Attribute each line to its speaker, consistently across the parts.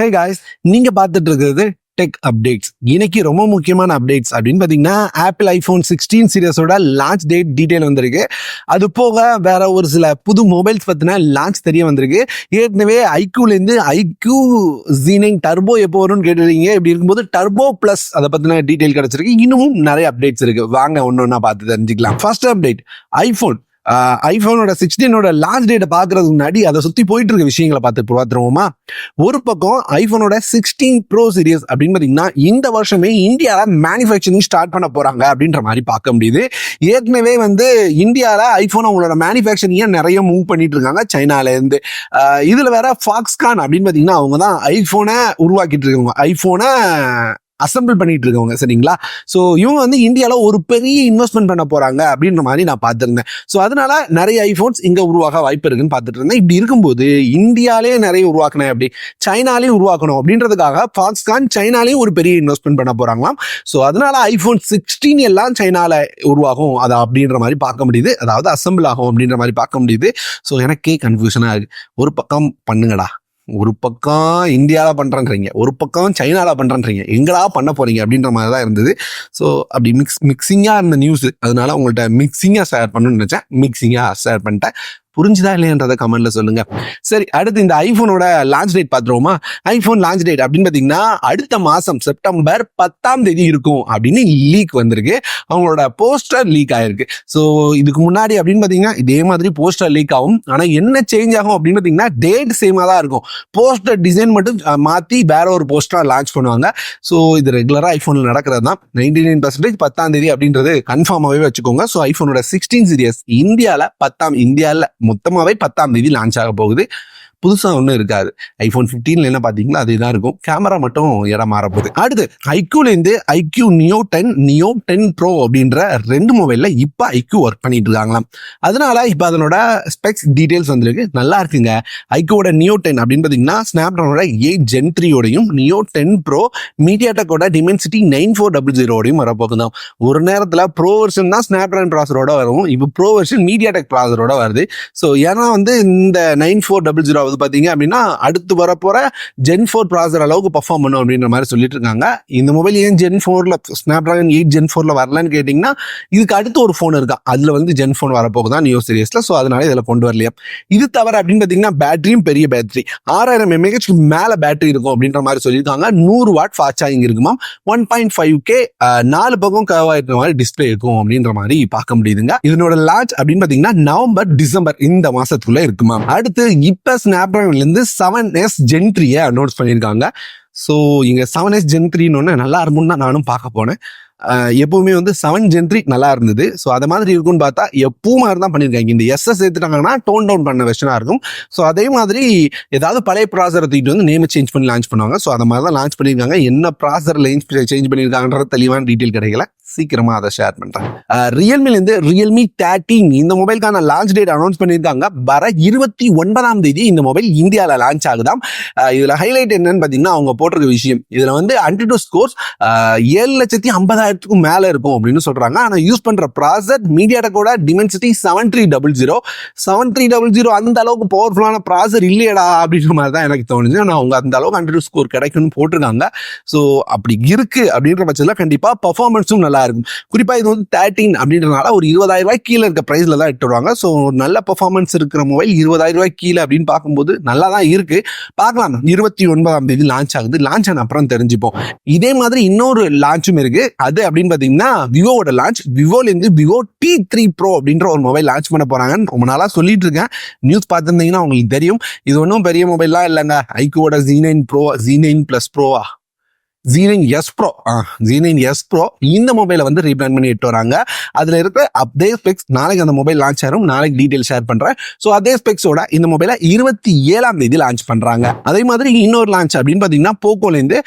Speaker 1: Hey guys நீங்க பார்த்துட்டு இருக்கிறது டெக் அப்டேட்ஸ் இன்னைக்கு ரொம்ப முக்கியமான அப்டேட்ஸ் அப்படின்னு பார்த்தீங்கன்னா ஆப்பிள் ஐஃபோன் சிக்ஸ்டீன் சீரியஸோட லான்ச் டேட் டீடைல் வந்திருக்கு. அது போக வேற ஒரு சில புது மொபைல்ஸ் பத்தின லான்ச் தெரிய வந்திருக்கு. ஏற்கனவே ஐக்யூலேருந்து ஐக்யூ ஜீனிங் டர்போ எப்போ வரும்னு கேட்டுருக்கீங்க. இப்படி இருக்கும்போது டர்போ ப்ளஸ் அதை பற்றின டீடைல் கிடைச்சிருக்கு. இன்னமும் நிறைய அப்டேட்ஸ் இருக்கு. வாங்க ஒன்று ஒன்றா பார்த்து தெரிஞ்சுக்கலாம். ஃபர்ஸ்ட் அப்டேட் ஐஃபோன் ஐஃபோனோட சிக்ஸ்டீனோட லான்ச் டேட்டை பார்க்கறதுக்கு முன்னாடி அதை சுற்றி போயிட்டு இருக்க விஷயங்களை பார்த்து பார்த்துருவோமா? ஒரு பக்கம் ஐஃபோனோட சிக்ஸ்டீன் ப்ரோ சீரியஸ் அப்படின்னு பார்த்தீங்கன்னா இந்த வருஷமே இந்தியாவில் மேனுஃபேக்சரிங் ஸ்டார்ட் பண்ண போகிறாங்க அப்படின்ற மாதிரி பார்க்க முடியுது. ஏற்கனவே வந்து இந்தியாவில் ஐஃபோன் அவங்களோட மேனுஃபேக்சரிங்கை நிறைய மூவ் பண்ணிட்டு இருக்காங்க. சைனாலேருந்து இதில் வேற ஃபாக்ஸ்கான் அப்படின்னு பார்த்தீங்கன்னா அவங்க தான் ஐஃபோனை உருவாக்கிட்டு இருக்கவங்க ஐஃபோனை அசம்பிள் பண்ணிட்டு இருக்கவங்க சரிங்களா? ஸோ இவங்க வந்து இந்தியாவில் ஒரு பெரிய இன்வெஸ்ட்மெண்ட் பண்ண போறாங்க அப்படின்ற மாதிரி நான் பார்த்துருந்தேன். ஸோ அதனால நிறைய ஐஃபோன்ஸ் இங்கே உருவாக வாய்ப்பு இருக்குன்னு பார்த்துட்டு இருந்தேன் இப்படி இருக்கும்போது இந்தியாலே நிறைய உருவாக்கணும் அப்படி சைனாலையும் உருவாக்கணும் அப்படின்றதுக்காக ஃபாக்ஸ்கான் சைனாலையும் ஒரு பெரிய இன்வெஸ்ட்மெண்ட் பண்ண போறாங்களாம். ஸோ அதனால ஐஃபோன் சிக்ஸ்டீன் எல்லாம் சைனால உருவாகும். அது அப்படின்ற மாதிரி பார்க்க முடியுது. அதாவது அசம்பிள் ஆகும் அப்படின்ற மாதிரி பார்க்க முடியுது. ஸோ எனக்கே கன்ஃபியூஷனாக இருக்கு. ஒரு பக்கம் பண்ணுங்கடா. ஒரு பக்கம் இந்தியாவில் பண்ணுறன்றீங்க ஒரு பக்கம் சைனாவில் பண்ணுறன்றீங்க எங்களா பண்ண போகிறீங்க அப்படின்ற மாதிரி தான் இருந்தது. ஸோ அப்படி மிக்ஸ் மிக்சிங்காக இருந்த நியூஸ் அதனால உங்கள்கிட்ட மிக்சிங்காக ஷேர் பண்ணணும்னு நினச்சேன். மிக்சிங்காக ஷேர் பண்ணிட்டேன். புரிஞ்சுதா இல்லையன்றதை கமெண்ட்ல சொல்லுங்க. சரி அடுத்து இந்த ஐஃபோனோட லான்ச் டேட் பார்த்துருவோமா? ஐஃபோன் லான்ச் டேட் அப்படின்னு பார்த்தீங்கன்னா அடுத்த மாதம் செப்டம்பர் பத்தாம் தேதி இருக்கும் அப்படின்னு லீக் வந்திருக்கு. அவங்களோட போஸ்டர் லீக் ஆயிருக்கு. ஸோ இதுக்கு முன்னாடி அப்படின்னு பார்த்தீங்கன்னா இதே மாதிரி போஸ்டர் லீக் ஆகும். ஆனால் என்ன சேஞ்ச் ஆகும் அப்படின்னு பார்த்தீங்கன்னா டேட் சேமாக தான் இருக்கும். போஸ்டர் டிசைன் மட்டும் மாற்றி மாத்தி வேற ஒரு போஸ்டரா லான்ச் பண்ணுவாங்க. ஸோ இது ரெகுலராக ஐஃபோனில் நடக்கிறது தான். நைன்டி நைன் பர்சன்டேஜ் பத்தாம் தேதி அப்படின்றது கன்ஃபார்மாகவே வச்சுக்கோங்க. ஸோ ஐஃபோனோட சிக்ஸ்டீன் சீரியஸ் இந்தியாவில் பத்தாம் இந்தியாவில் மொத்தமாகவே பத்தாம் தேதி லான்ச் ஆக போகுது. புதுசாக ஒன்றும் இருக்காது. ஐஃபோன் ஃபிஃப்டீன்ல என்ன பார்த்தீங்களா அதுதான் இருக்கும். கேமரா மட்டும் இடம் மாற போகுது அடுத்து ஐக்யூலேருந்து iQOO Neo ten Neo ten Pro அப்படின்ற ரெண்டு மொபைலில் இப்போ ஐக்யூ ஒர்க் பண்ணிட்டு இருக்காங்களாம் அதனால இப்போ அதனோட ஸ்பெக்ஸ் டீட்டெயில்ஸ் வந்திருக்கு. நல்லா இருக்குங்க. ஐக்யூவோட நியோ டென் அப்படின்னு பார்த்தீங்கன்னா ஸ்னாப்ட்ரானோட எயிட் ஜென் த்ரீயோடையும் நியோ டென் ப்ரோ மீடியாடெக்கோட டிமென்சிட்டி நைன் ஃபோர் டபுள் ஜீரோடையும் வரப்போகுது தான் ஒரு நேரத்தில் ப்ரோ வெர்ஷன் தான் ஸ்னாப்ட்ரான் ப்ராசரோட வரும். இப்போ ப்ரோ வெர்ஷன் மீடியாடெக் ப்ராசரோட வருது. ஸோ ஏன்னா வந்து இந்த நைன் ஃபோர் டபுள் ஜீரோ அதாவது பார்த்தீங்க அப்படின்னா அடுத்து வரப்போகிற ஜென் ஃபோர் ப்ராசர் அளவுக்கு பர்ஃபார்ம் பண்ணும் அப்படின்ற மாதிரி சொல்லிட்டு இருக்காங்க இந்த மொபைல் ஏன் ஜென் ஃபோரில் ஸ்னாப்ட்ராகன் எயிட் ஜென் ஃபோரில் வரலன்னு கேட்டிங்கன்னா இதுக்கு அடுத்து ஒரு ஃபோன் இருக்கா? அதில் வந்து ஜென் ஃபோன் வரப்போகுதான் நியூ சீரியஸில் ஸோ அதனால இதில் கொண்டு வரலையா? இது தவிர அப்படின்னு பார்த்தீங்கன்னா பேட்டரியும் பெரிய பேட்டரி ஆறாயிரம் எம்ஏஹெச் மேலே பேட்டரி இருக்கும் அப்படின்ற மாதிரி சொல்லியிருக்காங்க. நூறு வாட் ஃபாஸ்ட் சார்ஜிங் இருக்குமா ஒன் பாயிண்ட் ஃபைவ் கே நாலு பக்கம் கவ் இருக்கிற மாதிரி டிஸ்பிளே இருக்கும் அப்படின்ற மாதிரி பார்க்க முடியுதுங்க. இதனோட லான்ச் அப்படின்னு பார்த்தீங்கன்னா நவம்பர் டிசம்பர் இந்த மாதத்துக்குள்ளே இருக்குமா அடுத்து இப்போ ஸ்னாப் இருந்து செவன் எஸ் ஜென் த்ரீயை அனௌன்ஸ் பண்ணியிருக்காங்க. ஸோ இங்கே செவன் எஸ் ஜென் த்ரீன்னு நல்லா இருக்கும்னு தான் நானும் பார்க்க போனேன். எப்பவுமே வந்து செவன் ஜென் த்ரீ நல்லா இருந்தது. ஸோ அது மாதிரி இருக்கும்னு பார்த்தா எப்பவும் மாதிரி தான் பண்ணியிருக்காங்க. இந்த எஸ்எஸ் எடுத்துட்டாங்கன்னா டோன் டவுன் பண்ண வெர்ஷனாக இருக்கும். ஸோ அதே மாதிரி ஏதாவது பழைய ப்ராசரை தூக்கிட்டு வந்து நேம் சேஞ்ச் பண்ணி லான்ச் பண்ணுவாங்க. ஸோ அதை மாதிரி தான் லான்ச் பண்ணியிருக்காங்க. என்ன ப்ராசரில் சேஞ்ச் பண்ணியிருக்காங்கன்ற தெளிவான டீட்டெயில் கிடைக்கல. சீக்கிரமா அதை ஷேர் பண்றேன். ரியல்மிலேருந்து ரியல்மி தேர்ட்டீன் இந்த மொபைலுக்கான லான்ச் டேட் அனௌன்ஸ் பண்ணியிருக்காங்க. வர இருபத்தி ஒன்பதாம் தேதி இந்த மொபைல் இந்தியாவில் லான்ச் ஆகுதாம். அஹ் இதுல ஹைலைட் என்னன்னு பார்த்தீங்கன்னா அவங்க போட்டிருக்க விஷயம். இதுல வந்து அன்டிடோ ஸ்கோர்ஸ் ஏழு லட்சத்தி ஐம்பதாயிரத்துக்கும் மேல இருக்கும் அப்படின்னு சொல்றாங்க. ஆனா யூஸ் பண்ற ப்ராசர் கூட Dimensity seven three double zero seven three double zero அந்த அளவுக்கு பவர்ஃபுல்லான ப்ராசர் இல்லையடா அப்படின்ற மாதிரி தான் எனக்கு தோணுச்சு. ஆனால் அவங்க அந்த அளவுக்கு அன்டிடோ ஸ்கோர் கிடைக்கும்னு போட்டிருக்காங்க. ஸோ அப்படி இருக்கு அப்படின்ற பட்சத்தில் கண்டிப்பா பர்ஃபார்மன்ஸும் நல்லா இருக்கும். குறிப்பா இது வந்து தேர்ட்டின் அப்படின்றனால ஒரு இருபதாயிரம் ரூபாய் கீழே இருக்க பிரைஸ்ல தான் எடுத்து வருவாங்க. ஸோ ஒரு நல்ல பர்ஃபார்மன்ஸ் இருக்கிற மொபைல் இருபதாயிரம் ரூபாய் கீழே அப்படின்னு பார்க்கும்போது நல்லா தான் இருக்கு. பார்க்கலாம். இருபத்தி ஒன்பதாம் தேதி லான்ச் ஆகுது. லான்ச் ஆன அப்புறம் தெரிஞ்சுப்போம். இதே மாதிரி இன்னொரு லான்ச்சும் இருக்கு. அது அப்படின்னு பார்த்தீங்கன்னா விவோவோட லான்ச் விவோலேருந்து விவோ டி த்ரீ ப்ரோ அப்படின்ற ஒரு மொபைல் லான்ச் பண்ண போறாங்கன்னு ரொம்ப நாளாக சொல்லிட்டு இருக்கேன். நியூஸ் பார்த்துருந்தீங்கன்னா உங்களுக்கு தெரியும். இது ஒன்றும் பெரிய மொபைல்லாம் இல்லைங்க. ஐக்கோட G nine pro G nine plus ப்ரோவா G S pro ஆ எஸ் ப்ரோ இந்த மொபைலை வந்து ரீபிளான் பண்ணி எட்டு வராங்க. அதில் இருக்கிற அதே ஸ்பெக்ஸ் நாளைக்கு அந்த மொபைல் லான்ச் ஆகும் நாளைக்கு டீட்டெயில் ஷேர் பண்ணுறேன் ஸோ அதே ஸ்பெக்ஸோட இந்த மொபைலை இருபத்தி ஏழாம் தேதி லான்ச் பண்ணுறாங்க அதே மாதிரி இன்னொரு லான்ச் அப்படின்னு பார்த்தீங்கன்னா போக்கோலேருந்து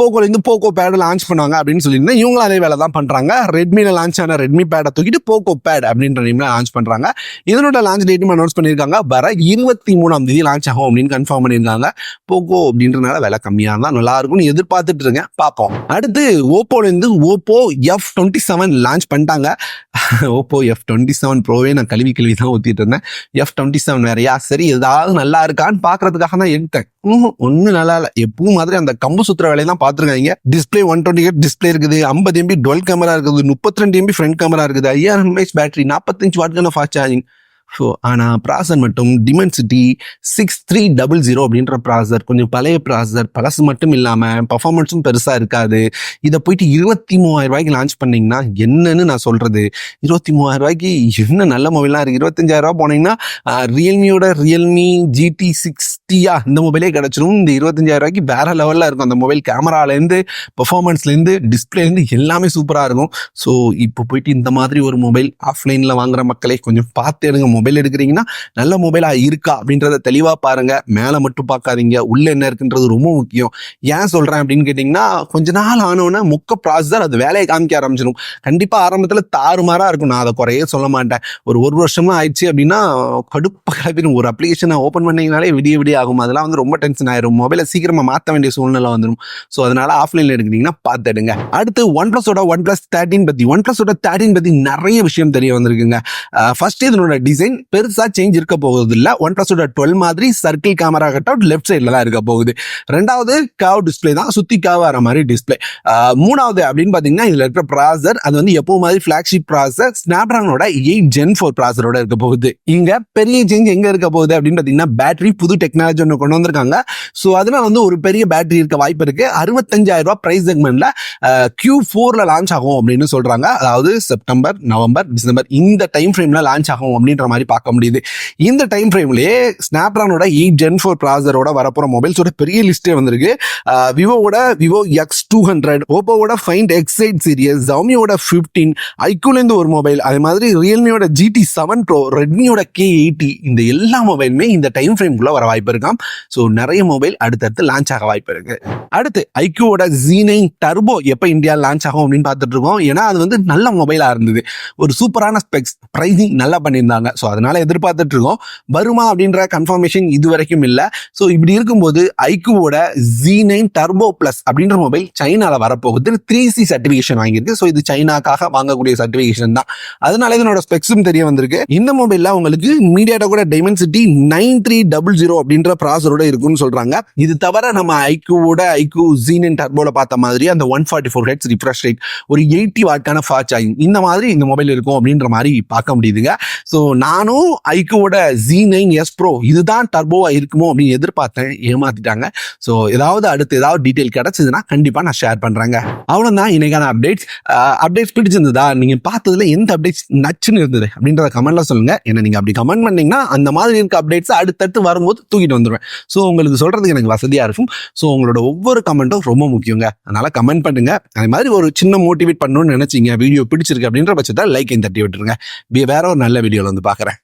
Speaker 1: போக்கோலேருந்து போக்கோ பேடை லான்ச் பண்ணுவாங்க அப்படின்னு சொல்லியிருந்தேன். இவங்களும் அதே வேலை தான் பண்ணுறாங்க ரெட்மியில் லான்ச் ஆன ரெட்மி பேடை தூக்கிட்டு போக்கோ பேட் அப்படின்ற நேமில் லான்ச் பண்ணுறாங்க இதனோட லான்ச் டேட்டும் அனௌன்ஸ் பண்ணியிருக்காங்க. வர இருபத்தி மூணாம் தேதி லான்ச் ஆகும் அப்படின்னு கன்ஃபார்ம் பண்ணியிருக்காங்க போக்கோ அப்படின்றனால விலை கம்மியாக இருந்தால் நல்லாயிருக்கும்னு எதிர்பார்த்துட்டு இருக்கேன். வாங்க பார்ப்போம் அடுத்து ஓப்போலேருந்து Oppo F twenty seven launch பண்ணிட்டாங்க. ஓப்போ எஃப் டுவெண்ட்டி செவன் ப்ரோவே நான் கழுவி கழுவி தான் ஊற்றிட்டு இருந்தேன். எஃப் டுவெண்ட்டி செவன் வேறையா? சரி ஏதாவது நல்லா இருக்கான்னு பார்க்கறதுக்காக தான் எடுத்தேன். ஒன்றும் நல்லா இல்லை. எப்பவும் மாதிரி அந்த கம்பு சுத்துற வேலையை தான் பார்த்துருக்காங்க display one twenty eight display இருக்குது. ஐம்பது எம்பி டுவெல் கேமரா இருக்குது. முப்பத்தி ரெண்டு எம்பி ஃப்ரண்ட் கேமரா இருக்குது. ஐயாயிரம் எம்ஏஹெச் பேட்டரி நாற்பத்தஞ்சு வாட்கான ஃபாஸ்ட் சார்ஜிங் ஸோ ஆனால் ப்ராசர் மட்டும் Dimensity six three double zero அப்படின்ற ப்ராசர் கொஞ்சம் பழைய ப்ராசர் பழசு மட்டும் இல்லாமல் பர்ஃபார்மன்ஸும் பெருசாக இருக்காது. இதை போயிட்டு இருபத்தி மூவாயிரம் ரூபாய்க்கு லான்ச் பண்ணிங்கன்னா என்னன்னு நான் சொல்கிறது இருபத்தி மூவாயிரம் ரூபாய்க்கு என்ன நல்ல மொபைலாக இருக்குது இருபத்தஞ்சாயிரம் ரூபா போனீங்கன்னா ரியல்மியோட ரியல்மி ஜிடி சிக்ஸ் சிக்ஸ்டியா இந்த மொபைலே கிடச்சிரும். இந்த இருபத்தஞ்சாயிரம் ரூபாய்க்கு வேற லெவலில் இருக்கும். அந்த மொபைல் கேமராலேருந்து பெர்ஃபார்மன்ஸ்லேருந்து டிஸ்பிளேலேருந்து எல்லாமே சூப்பராக இருக்கும். ஸோ இப்போ போயிட்டு இந்த மாதிரி ஒரு மொபைல் ஆஃப்லைனில் வாங்குற மக்களே கொஞ்சம் பார்த்து எடுங்க. மொபைல் எடுக்கிறீங்கன்னா நல்ல மொபைலாக இருக்கா அப்படின்றத தெளிவாக பாருங்க. மேலே மட்டும் பார்க்காதீங்க. உள்ள என்ன இருக்குன்றது ரொம்ப முக்கியம். ஏன் சொல்கிறேன் அப்படின்னு கேட்டிங்கன்னா கொஞ்ச நாள் ஆனோன்னா மொக்க ப்ராசஸர் அது வேலையை காமிக்க ஆரம்பிச்சிடும் கண்டிப்பாக ஆரம்பத்தில் தாறுமாறாக இருக்கும். நான் அதை குறையே சொல்ல மாட்டேன். ஒரு ஒரு வருஷமாக ஆயிடுச்சு அப்படின்னா கடுப்பாக கிளப்பிடும் ஒரு அப்ளிகேஷனை ஓப்பன் பண்ணிங்கனாலே விடிய விடிய ஆகும். அதெல்லாம் வந்து ரொம்ப டென்ஷன் ஆயிரும். மொபைலை சீக்கிரமாக மாற்ற வேண்டிய சூழ்நிலை வந்துடும் ஸோ அதனால ஆஃப்லைனில் எடுக்கிறீங்கன்னா பார்த்துடுங்க. அடுத்து ஒன் ப்ளஸோட ஒன் ப்ளஸ் தேர்ட்டின் பற்றி ஒன் ப்ளஸோட தேர்ட்டின் பற்றி நிறைய விஷயம் தெரிய வந்திருக்குங்க. ஃபர்ஸ்ட் இதனோட டிசைன் பெருசா சேஞ்ச் இருக்க போகுது இல்ல ஒன் பிளஸோட டுவெல் மாதிரி circle camera cut out left சைட்ல தான் இருக்க போகுது. ரெண்டாவது காவ் டிஸ்பிளே தான். சுத்தி காவ் வர மாதிரி டிஸ்பிளே மூணாவது அப்படின்னு பாத்தீங்கன்னா இதுல இருக்கிற ப்ராசர் அது வந்து எப்போ மாதிரி ஃபிளாக்ஷிப் ப்ராசர் ஸ்னாப்ட்ராகனோட எயிட் ஜென் ஃபோர் ப்ராசரோட இருக்க போகுது. இங்க பெரிய சேஞ்ச் எங்க இருக்க போகுது அப்படின்னு பாத்தீங்கன்னா பேட்டரி புது டெக்னாலஜி ஒன்று கொண்டு வந்திருக்காங்க. ஸோ அதனால வந்து ஒரு பெரிய பேட்டரி இருக்க வாய்ப்பு இருக்கு. அறுபத்தஞ்சாயிரம் ரூபாய் ப்ரைஸ் செக்மெண்ட்ல கியூ ஃபோர்ல லான்ச் ஆகும் அப்படின்னு சொல்றாங்க. அதாவது செப்டம்பர் நவம்பர் டிசம்பர் இந்த டைம் ஃப்ரேம்ல லான்ச் ஆகும் அப்படின்ற மாதிரி பார்க்க முடியுது. இந்த டைம் ஃப்ரேம்லயே ஸ்னாப்டிராகனோட எயிட் ஜென் ஃபோர் ப்ராசரோட வரப்போற மொபைல்ஸோட பெரிய லிஸ்டே வந்திருக்கு. விவோவோட விவோ எக்ஸ் டூ ஹண்ட்ரட் ஓப்போவோட ஃபைண்ட் எக்ஸ் எயிட் சீரியஸ் ஜவுமியோட ஃபிஃப்டீன் ஐக்கூலேருந்து ஒரு மொபைல் அதே மாதிரி ரியல்மியோட ஜிடி செவன் ப்ரோ ரெட்மியோட கே எயிட்டி இந்த எல்லா மொபைலுமே இந்த டைம் ஃப்ரேம்குள்ள வர வாய்ப்பு இருக்காம் ஸோ நிறைய மொபைல் அடுத்தடுத்து லான்ச் ஆக வாய்ப்பு இருக்கு. அடுத்து ஐக்கியோட ஜீனை டர்போ எப்போ இந்தியா லான்ச் ஆகும் அப்படின்னு பார்த்துட்டு இருக்கோம். ஏன்னா அது வந்து நல்ல மொபைலாக இருந்தது. ஒரு சூப்பரான ஸ்பெக்ஸ் ப்ரைஸிங் நல்லா பண்ணியிருந்தாங்க. ஸோ அதனால எதிர்பார்த்துட்டு இருக்கோம். வருமா அப்படின்ற கன்ஃபர்மேஷன் இது வரைக்கும் இல்லை. ஸோ இப்படி இருக்கும்போது ஐக்கியோட ஜி நைன் டர்போ ப்ளஸ் அப்படின்ற மொபைல் சைனாவில் வரப்போகுது த்ரீ சி சர்டிஃபிகேஷன் வாங்கியிருக்கு. ஸோ இது சைனாக்காக வாங்கக்கூடிய சர்டிஃபிகேஷன் தான். அதனால இதனோட ஸ்பெக்ஸும் தெரிய வந்திருக்கு. இந்த மொபைலில் உங்களுக்கு மீடியாட்ட கூட Dimensity nine three double zero அப்படின்ற ப்ராசரோட இருக்குன்னு சொல்றாங்க. இது தவிர நம்ம ஐக்யூவோட ஐக்யூ ஜீனன் டர்போல பார்த்த மாதிரி அந்த one forty four hertz refresh rate ஒரு எயிட்டி வாட்கான ஃபாஸ்ட் சார்ஜிங் இந்த மாதிரி இந்த மொபைல் இருக்கும் அப்படின்ற மாதிரி பார்க்க முடியுதுங்க. ஸோ நானும் ஐக்யூவோட ஜி நைன் எஸ் ப்ரோ இதுதான் டர்போவா இருக்குமோ அப்படின்னு எதிர்பார்த்தேன் ஏமாத்திட்டாங்க. ஸோ ஏதாவது அடுத்து ஏதாவது டீட்டெயில் கிடைச்சதுன்னா கண்டிப்பாக நான் ஷேர் பண்ணுறேங்க அவ்வளோதான் இன்னைக்கான அப்டேட்ஸ் அப்டேட்ஸ் பிடிச்சிருந்ததா? நீங்கள் பார்த்ததுல எந்த அப்டேட்ஸ் நச்சுன்னு இருந்தது அப்படின்றத கமெண்ட்ல சொல்லுங்க. ஏன்னா நீங்கள் அப்படி கமெண்ட் பண்ணீங்கன்னா அந்த மாதிரி இருக்க அப்டேட்ஸ் அடுத்தடுத்து வரும்போது தூக்கிட்டு வந்துடுவேன் ஸோ உங்களுக்கு சொல்கிறதுக்கு எனக்கு வசதியாக இருக்கும். ஸோ உங்களோட ஒவ்வொரு கமெண்ட்டும் ரொம்ப முக்கியங்க. அதனால் கமெண்ட் பண்ணுங்க. அதே மாதிரி ஒரு சின்ன மோட்டிவேட் பண்ணணும்னு நினச்சிங்க வீடியோ பிடிச்சிருக்கு அப்படின்ற பட்சத்தை லைக் தட்டி விட்டுருங்க. வேற ஒரு நல்ல வீடியோவில் வந்து பார்க்குறேன்